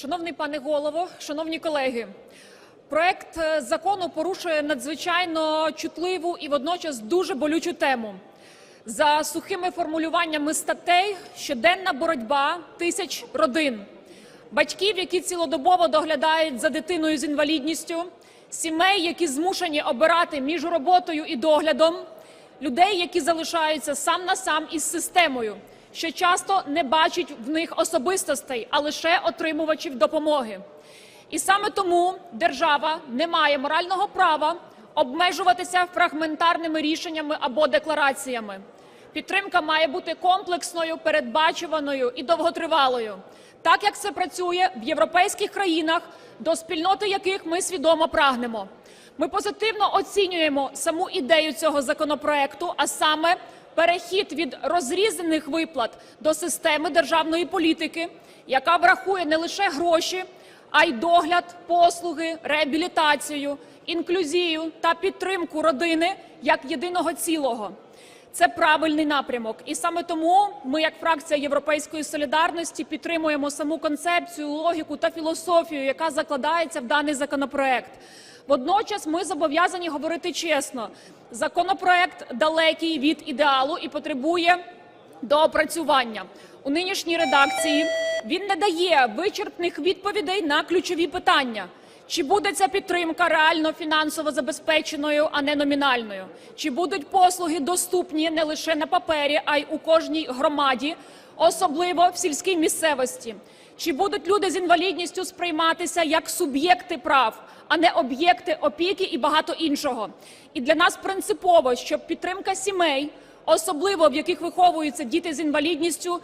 Шановний пане голово, шановні колеги, проект е, закону порушує надзвичайно чутливу і водночас дуже болючу тему. За сухими формулюваннями статей, щоденна боротьба тисяч родин, батьків, які цілодобово доглядають за дитиною з інвалідністю, сімей, які змушені обирати між роботою і доглядом, людей, які залишаються сам на сам із системою, що часто не бачить в них особистостей, а лише отримувачів допомоги. І саме тому держава не має морального права обмежуватися фрагментарними рішеннями або деклараціями. Підтримка має бути комплексною, передбачуваною і довготривалою, так як це працює в європейських країнах, до спільноти яких ми свідомо прагнемо. Ми позитивно оцінюємо саму ідею цього законопроекту, а саме перехід від розрізаних виплат до системи державної політики, яка врахує не лише гроші, а й догляд, послуги, реабілітацію, інклюзію та підтримку родини як єдиного цілого. Це правильний напрямок, і саме тому ми, як фракція Європейської солідарності, підтримуємо саму концепцію, логіку та філософію, яка закладається в даний законопроект. Водночас ми зобов'язані говорити чесно: законопроект далекий від ідеалу і потребує доопрацювання. У нинішній редакції він не дає вичерпних відповідей на ключові питання. Чи буде ця підтримка реально фінансово забезпеченою, а не номінальною? Чи будуть послуги доступні не лише на папері, а й у кожній громаді, особливо в сільській місцевості? Чи будуть люди з інвалідністю сприйматися як суб'єкти прав, а не об'єкти опіки і багато іншого? І для нас принципово, щоб підтримка сімей, особливо в яких виховуються діти з інвалідністю,